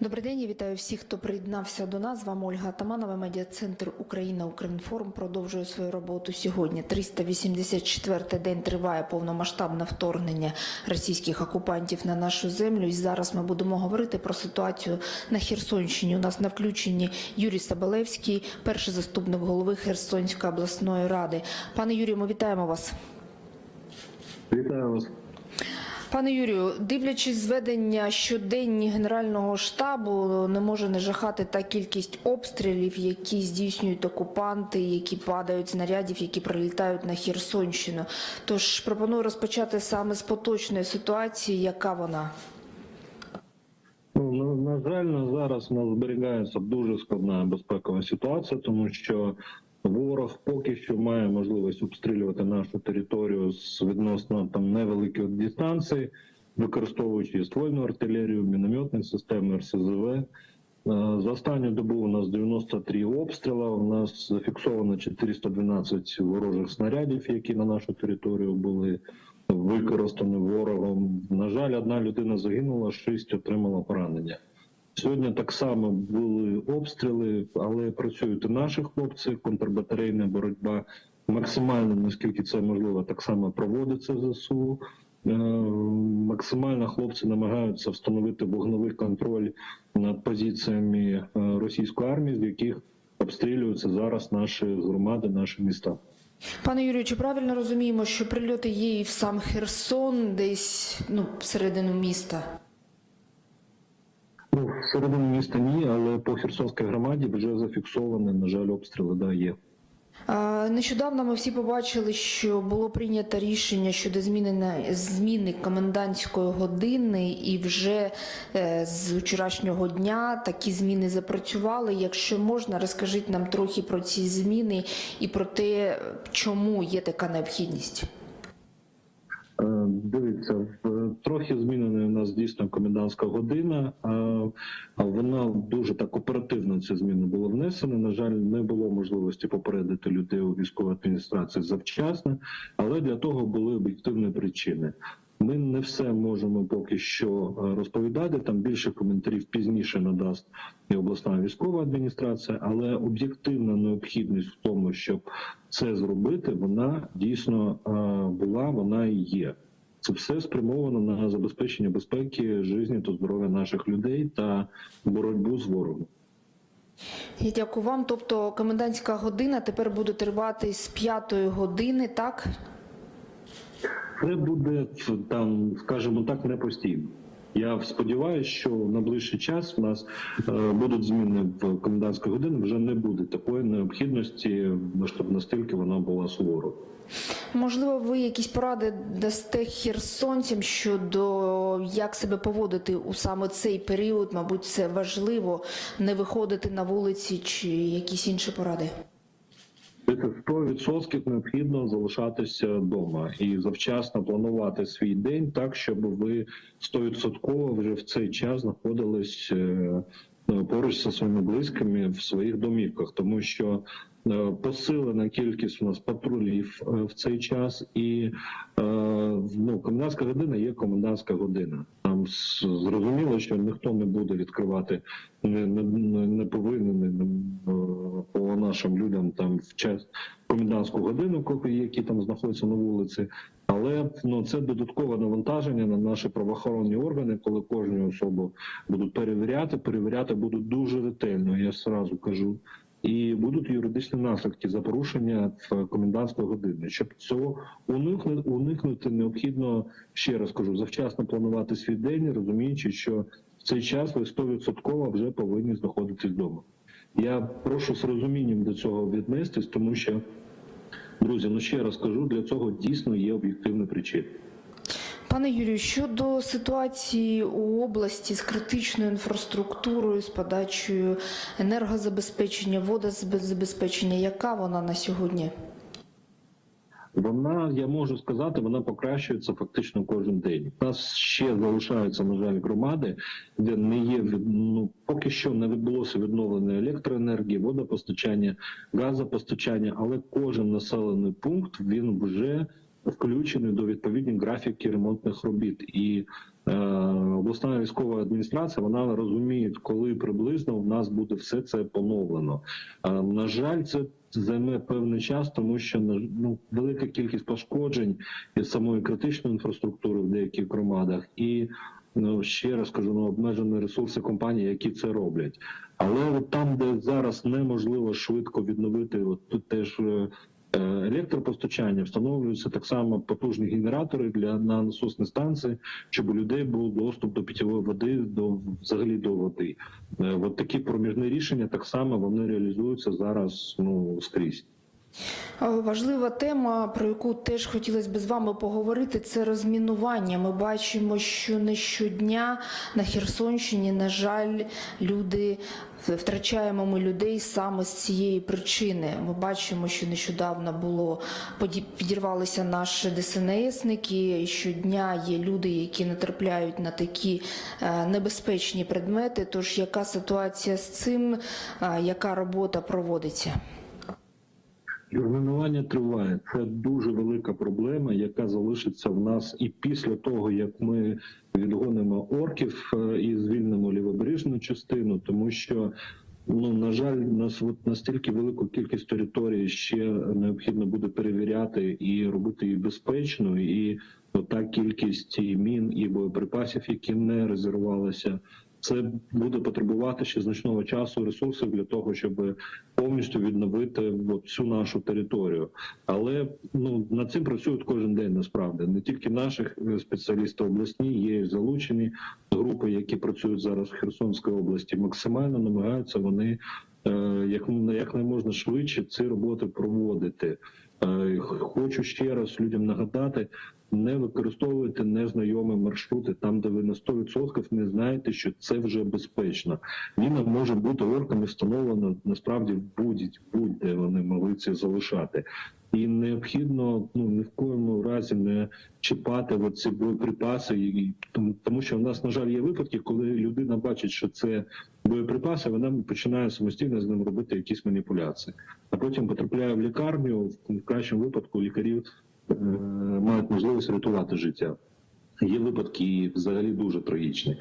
Добрий день, я вітаю всіх, хто приєднався до нас. З вами Ольга Атаманова, медіа-центр Україна Укрінформ продовжує свою роботу сьогодні. 384-й день триває повномасштабне вторгнення російських окупантів на нашу землю. І зараз ми будемо говорити про ситуацію на Херсонщині. У нас на включенні Юрій Сабалевський, перший заступник голови Херсонської обласної ради. Пане Юрію, ми вітаємо вас. Вітаю вас. Пане Юрію, дивлячись зведення щоденні Генерального штабу, не може не жахати та кількість обстрілів, які здійснюють окупанти, які падають снарядів, які прилітають на Херсонщину. Тож пропоную розпочати саме з поточної ситуації, яка вона. Ну на, жаль, зараз у нас зберігається дуже складна безпекова ситуація, тому що ворог поки що має можливість обстрілювати нашу територію з відносно там невеликих дистанцій, використовуючи ствольну артилерію, мінометні системи РСЗВ. Е, За останню добу у нас 93 обстріла. У нас зафіксовано 412 ворожих снарядів, які на нашу територію були використані ворогом. На жаль, одна людина загинула, шість отримала поранення. Сьогодні так само були обстріли, але працюють наші хлопці. Контрбатарейна боротьба максимально наскільки це можливо, так само проводиться ЗСУ. Е, Максимально хлопці намагаються встановити вогневий контроль над позиціями е, російської армії, з яких обстрілюються зараз наші громади, наші міста. Пане Юрію, чи правильно розуміємо, що прильоти є і в сам Херсон, десь ну, всередину міста? Ну, всередині міста ні, але по Херсонській громаді вже зафіксовані, на жаль, обстріли да, є. Нещодавно ми всі побачили, що було прийнято рішення щодо зміни зміни комендантської години, і вже е, з вчорашнього дня такі зміни запрацювали. Якщо можна, розкажіть нам трохи про ці зміни і про те, чому є така необхідність. Е, Дивіться, в- трохи змінена у нас дійсно комендантська година. Вона дуже так оперативно ці зміни було внесено. На жаль, не було можливості попередити людей у військовій адміністрації завчасно, але для того були об'єктивні причини. Ми не все можемо поки що е, розповідати. Там більше коментарів пізніше надасть і обласна військова адміністрація, але об'єктивна необхідність в тому, щоб це зробити, вона дійсно е, була, вона і є. Це все спрямовано на забезпечення безпеки, життя та здоров'я наших людей та боротьбу з ворогом. Я дякую вам. Тобто комендантська година тепер буде тривати з п'ятої години, так? Це буде там, скажімо так, не постійно. Я сподіваюся, що в найближчий час в нас е, будуть зміни в комендантську годину. Вже не буде такої необхідності, щоб настільки вона була суворою. Можливо, ви якісь поради дасте херсонцям щодо як себе поводити у саме цей період? Мабуть, це важливо не виходити на вулиці чи якісь інші поради. Це 100% необхідно залишатися вдома і завчасно планувати свій день так, щоб ви 100% вже в цей час знаходились е, поруч зі своїми близькими в своїх домівках, тому що е, посилена кількість у нас патрулів е, в цей час, і ну, комендантська година є комендантська година. Зрозуміло, що ніхто не буде відкривати не, не, не, не повинен е, по нашим людям там в час комендантську годину, які там знаходяться на вулиці. Але ну це додаткове навантаження на наші правоохоронні органи, коли кожну особу будуть перевіряти, перевіряти будуть дуже ретельно. Я зразу кажу. І будуть юридичні наслідки за порушення комендантської години. Щоб цього уникнути, необхідно ще раз кажу, завчасно планувати свій день, розуміючи, що в цей час ви 100% вже повинні знаходитись вдома. Я прошу з розумінням до цього віднестись, тому що друзі, ну ще раз кажу, для цього дійсно є об'єктивні причини. Пане Юрію, щодо ситуації у області з критичною інфраструктурою, з подачею енергозабезпечення, водозабезпечення, яка вона на сьогодні? Вона, я можу сказати, вона покращується фактично кожен день. У нас ще залишаються, на жаль, громади, де не є ну, поки що не відбулося відновлення електроенергії, водопостачання, газопостачання, але кожен населений пункт він вже включений до відповідних графіків ремонтних робіт. І е, обласна військова адміністрація вона розуміє, коли приблизно в нас буде все це поновлено. Е, На жаль, це займе певний час, тому що ну, велика кількість пошкоджень із самої критичної інфраструктури в деяких громадах, і ну ще раз кажу, ну обмежені ресурси компаній, які це роблять. Але от там, де зараз неможливо швидко відновити, от тут теж. Е, Електропостачання встановлюються так само потужні генератори для на насосні станції, щоб у людей був доступ до питьової води, до взагалі до води. Е, От такі проміжні рішення так само вони реалізуються зараз ну скрізь. Е, Важлива тема, про яку теж хотілося б з вами поговорити, це розмінування. Ми бачимо, що не щодня на Херсонщині, на жаль, люди втрачаємо ми людей саме з цієї причини. Ми бачимо, що нещодавно було підірвалися наші ДСНСники. Щодня є люди, які натрапляють на такі е, небезпечні предмети. Тож яка ситуація з цим, Е, яка робота проводиться? Розмінування триває. Це дуже велика проблема, яка залишиться в нас і після того, як ми відгонимо орків е, і звільнимо лівобережну частину, тому що. Ну на жаль, нас от настільки велику кількість території ще необхідно буде перевіряти і робити її безпечно, і та кількість і мін і боєприпасів, які не резервувалися, це буде потребувати ще значного часу ресурсів для того, щоб повністю відновити цю нашу територію. Але ну над цим працюють кожен день. Насправді не тільки наших спеціалістів обласні, є залучені групи, які працюють зараз в Херсонській області. Максимально намагаються вони е, як як не можна швидше ці роботи проводити. Е, Хочу ще раз людям нагадати: не використовуйте незнайомі маршрути там, де ви на 100% не знаєте, що це вже безпечно. Міна може бути орками встановлена насправді в будь- будь-де вони могли це залишати. І необхідно ну ні в коєму разі не чіпати оці боєприпаси, і тому, тому що в нас на жаль є випадки, коли людина бачить, що це боєприпаси, вона починає самостійно з ним робити якісь маніпуляції, а потім потрапляє в лікарню. В кращому випадку лікарів мають можливість рятувати життя. Є випадки взагалі дуже трагічні.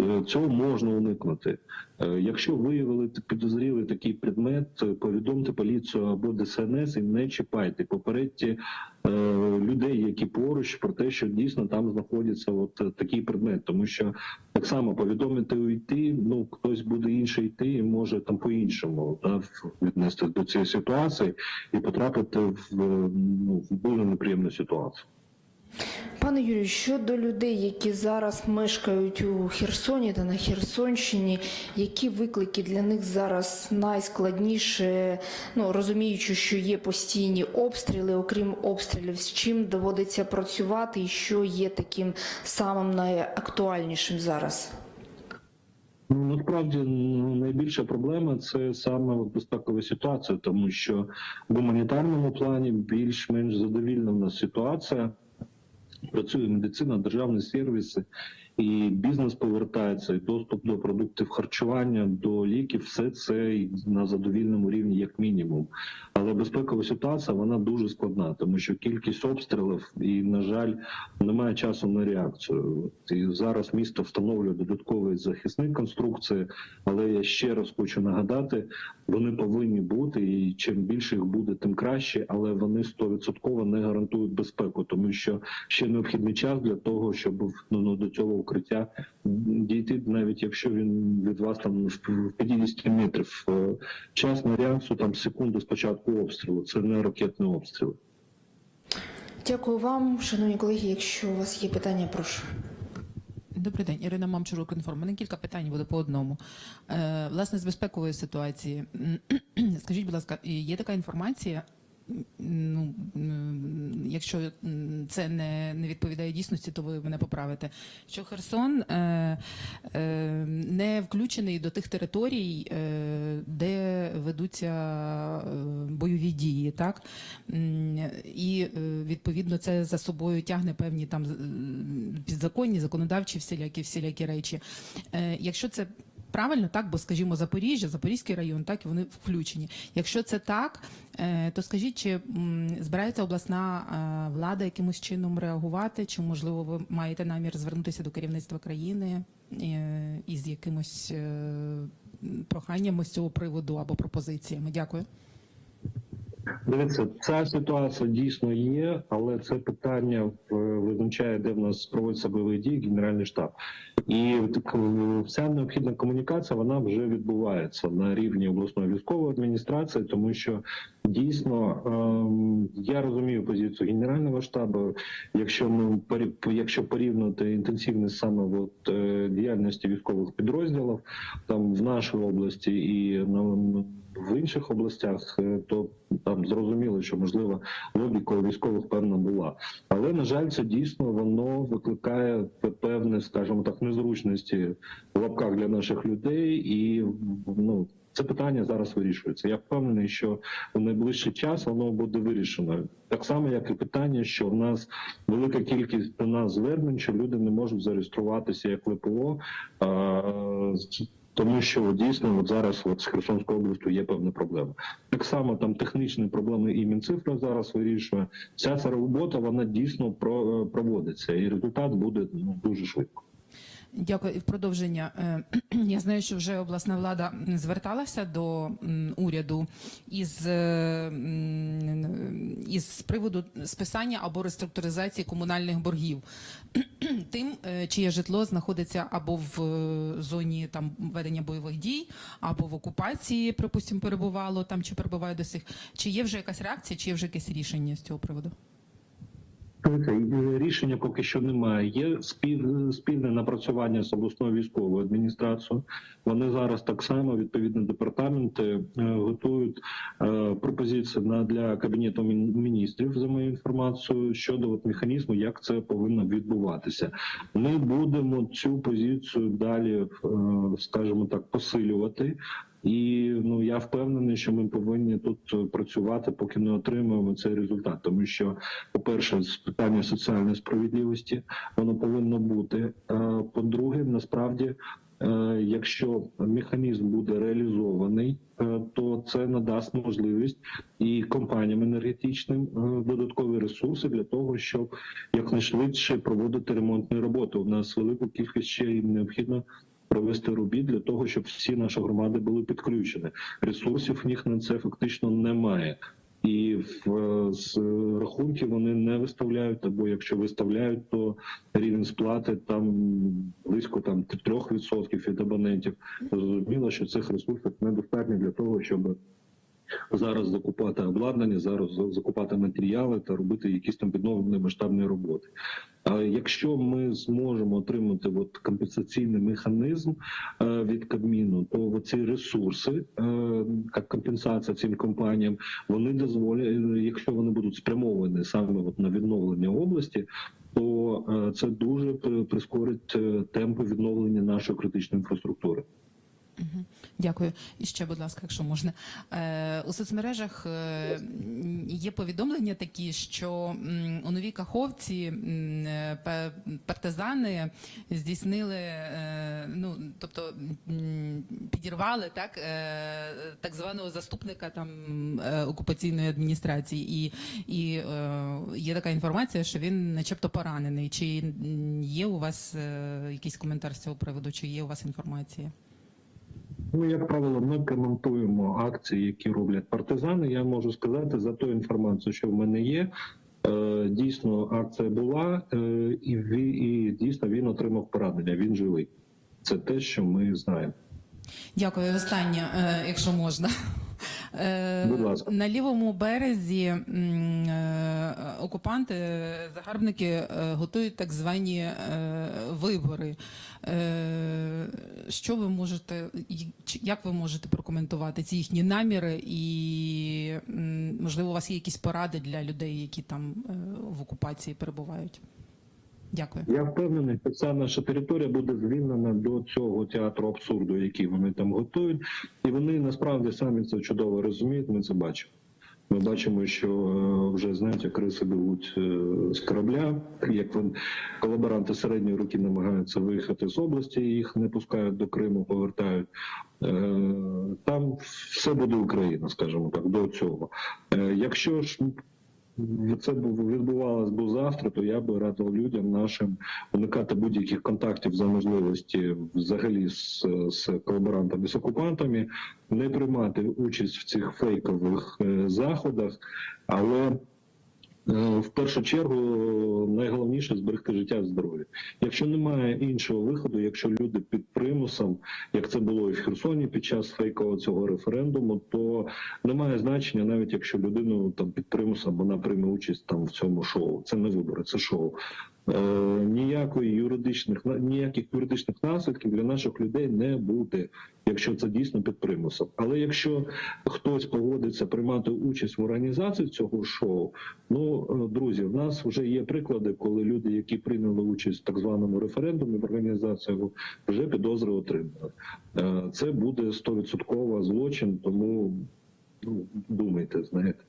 Е, цього можна уникнути. Е, Якщо виявили підозрілий такий предмет, е, повідомте поліцію або ДСНС і не чіпайте. Попередьте людей, які поруч, про те, що дійсно там знаходиться от такий предмет, тому що так само повідомити уйти, ну хтось буде інший йти і може там по-іншому да, віднести до цієї ситуації і потрапити в, ну, в дуже неприємну ситуацію. Пане Юрію, щодо людей, які зараз мешкають у Херсоні та на Херсонщині, які виклики для них зараз найскладніше, ну розуміючи, що є постійні обстріли, окрім обстрілів, з чим доводиться працювати, і що є таким самим найактуальнішим зараз? Ну, Насправді ну, найбільша проблема це саме безпекова ситуація, тому що в гуманітарному плані більш-менш задовільна в нас ситуація. Працює медицина, державні сервіси, і бізнес повертається, і доступ до продуктів харчування, до ліків, все це на задовільному рівні, як мінімум. Але безпекова ситуація вона дуже складна, тому що кількість обстрілів і, на жаль, немає часу на реакцію. І зараз місто встановлює додаткові захисні конструкції, але я ще раз хочу нагадати, вони повинні бути, і чим більше їх буде, тим краще, але вони 100% не гарантують безпеку, тому що ще необхідний час для того, щоб ну, ну, до цього укриття дійти, навіть якщо він від вас там в 50 метрів. Е, Час на реакцію там секунду спочатку обстрілу. Це не ракетний обстріл. Дякую вам, шановні колеги. Якщо у вас є питання, прошу. Добрий день, Ірина Мамчур, Укрінформ. У мене кілька питань буде по одному. Е, власне, з безпекової ситуації. Скажіть, будь ласка, є така інформація? Ну, якщо це не, не відповідає дійсності, то ви мене поправите. Що Херсон е, е, не включений до тих територій, е, де ведуться е, бойові дії, так? І е, відповідно це за собою тягне певні там підзаконні, законодавчі всілякі всілякі речі. Е, Якщо це Правильно, так, бо скажімо, Запоріжжя, Запорізький район, так і вони включені. Якщо це так, е, то скажіть, чи збирається обласна е, влада якимось чином реагувати, чи можливо ви маєте намір звернутися до керівництва країни е, із якимось проханням з цього приводу або пропозиціями? Дякую. Дивіться, ця ситуація дійсно є, але це питання е, визначає, де в нас проводиться бойові дії Генеральний штаб. І е, вся необхідна комунікація вона вже відбувається на рівні обласної військової адміністрації, тому що дійсно ем, я розумію позицію генерального штабу. Якщо ми якщо порівняти інтенсивність саме от, е, діяльності військових підрозділів там в нашій області і на в інших областях, е, то там зрозуміло, що можливо логіка у військових певна була. Але на жаль, це дійсно воно викликає певне, скажімо так, незручності в лапках для наших людей, і ну. Це питання зараз вирішується. Я впевнений, що в найближчий час воно буде вирішено. Так само, як і питання, що в нас велика кількість до нас звернень, що люди не можуть зареєструватися як ВПО. Тому що дійсно от зараз от з Херсонською областю є певна проблема. Так само там технічні проблеми і Мінцифра зараз вирішує. Вся ця робота вона дійсно про, проводиться, і результат буде ну, дуже швидко. Дякую. І в продовження. е, Я знаю, що вже обласна влада зверталася до уряду із, е, із приводу списання або реструктуризації комунальних боргів. Тим, е, чиє житло знаходиться або в зоні там ведення бойових дій, або в окупації, припустимо, перебувало там чи перебуває до сих. Чи є вже якась реакція, чи є вже якесь рішення з цього приводу? І Рішення поки що немає. Є спів, спільне напрацювання з обласною військовою адміністрацією. Вони зараз так само відповідні департаменти е, готують е, пропозиції на для кабінету міністрів за моєю інформацією щодо от, механізму, як це повинно відбуватися. Ми будемо цю позицію далі, е, скажімо так, посилювати. І ну я впевнений, що ми повинні тут е, працювати, поки не отримаємо цей результат. Тому що, по-перше, з питання соціальної справедливості воно повинно бути. Е, По-друге, насправді, е, якщо механізм буде реалізований, то це надасть можливість і компаніям енергетичним додаткові ресурси для того, щоб якнайшвидше проводити ремонтні роботи. У нас велику кількість ще й необхідно провести робіт для того, щоб всі наші громади були підключені. Ресурсів в них на це фактично немає. І в з рахунки вони не виставляють, або якщо виставляють, то рівень сплати там близько там 3% від абонентів. Зрозуміло, що цих ресурсів недостатньо для того, щоб зараз закупати обладнання, зараз закупати матеріали та робити якісь там відновлені масштабні роботи. А якщо ми зможемо отримати от компенсаційний механізм е, від Кабміну, то ці ресурси, е, як компенсація цим компаніям, вони дозволять, е, якщо вони будуть спрямовані саме от на відновлення області. То це дуже прискорить темпи відновлення нашої критичної інфраструктури. Дякую. І ще, будь ласка, якщо можна. Е, у соцмережах е, є повідомлення такі, що у новій Каховці е, партизани здійснили, ну тобто підірвали так, так званого заступника там окупаційної адміністрації, і, і є така інформація, що він, начебто, поранений. Чи є у вас якийсь коментар з цього приводу, чи є у вас інформація? Ну, як правило, ми коментуємо акції, які роблять партизани. Я можу сказати за ту інформацію, що в мене є. Е, Дійсно, акція була, е, і, ві- і дійсно він отримав поранення. Він живий. Це те, що ми знаємо. Дякую. Останнє, е, якщо можна. Е, Будь ласка. На лівому березі е, окупанти, е, загарбники готують так звані вибори. Що ви можете, як ви можете прокоментувати ці їхні наміри, і можливо, у вас є якісь поради для людей, які там в окупації перебувають? Дякую. Я впевнений, що ця наша територія буде звільнена до цього театру абсурду, який вони там готують, і вони насправді самі це чудово розуміють. Ми це бачимо. Ми бачимо, що е, вже знаєте, криси беруть е, з корабля, як вони колаборанти середньої руки намагаються виїхати з області, їх не пускають до Криму, повертають. Е, Там все буде Україна, скажімо так, до цього. Якщо ж це б відбувалось би завтра, то я би радив людям нашим уникати будь-яких контактів за можливості взагалі з, з колаборантами, з окупантами, не приймати участь в цих фейкових е, заходах, але в першу чергу найголовніше зберегти життя і здоров'я. Якщо немає іншого виходу, якщо люди під примусом, як це було і в Херсоні під час фейкового цього референдуму, то немає значення, навіть якщо людину там під примусом вона прийме участь там в цьому шоу. Це не вибори, це шоу. Е, ніякої юридичних ніяких юридичних наслідків для наших людей не буде, якщо це дійсно під примусом. Але якщо хтось погодиться приймати участь в організації цього шоу, ну е, друзі, в нас вже є приклади, коли люди, які прийняли участь в так званому референдумі в організації, вже підозри отримали. Е, Це буде стовідсотково злочин, тому ну думайте, знаєте.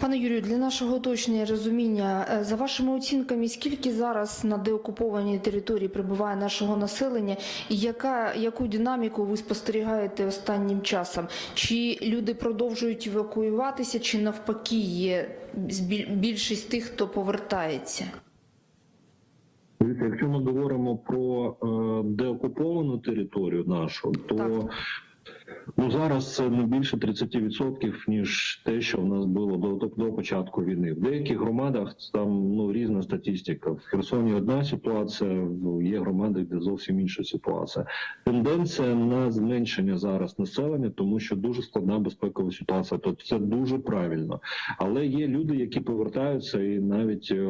Пане Юрію, для нашого уточнення розуміння, е, за вашими оцінками, скільки зараз на деокупованій території прибуває нашого населення, і яка яку динаміку ви спостерігаєте останнім часом? Чи люди продовжують евакуюватися, чи навпаки є більшість тих, хто повертається? Якщо ми говоримо про е, деокуповану територію нашу, то Так. Ну зараз це не більше 30%, ніж те, що в нас було до, до, початку війни. В деяких громадах там ну різна статистика. В Херсоні одна ситуація, є громади, де зовсім інша ситуація. Тенденція на зменшення зараз населення, тому що дуже складна безпекова ситуація. Тобто це дуже правильно. Але є люди, які повертаються і навіть е,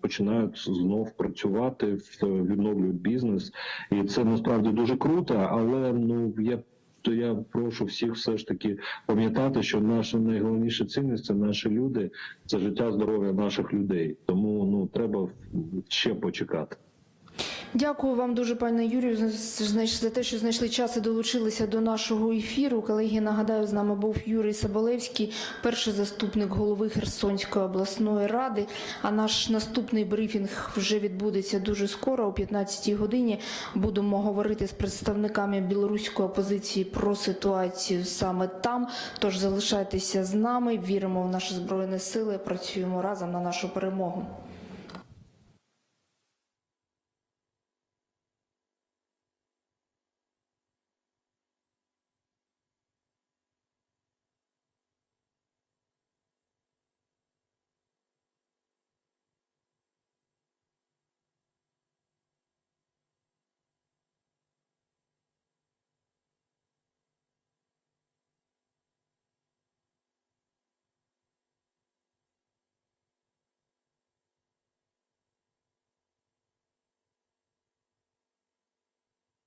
починають знов працювати, відновлюють бізнес, і це насправді дуже круто. Але ну я то я прошу всіх все ж таки пам'ятати, що наша найголовніша цінність це наші люди, це життя, здоров'я наших людей. Тому ну треба ще почекати. Дякую вам дуже, пане Юрію, за- те, що знайшли час і долучилися до нашого ефіру. Колеги, нагадаю, з нами був Юрій Саболевський, перший заступник голови Херсонської обласної ради. А наш наступний брифінг вже відбудеться дуже скоро, о 15-й годині. Будемо говорити з представниками білоруської опозиції про ситуацію саме там. Тож залишайтеся з нами, віримо в наші збройні сили, працюємо разом на нашу перемогу.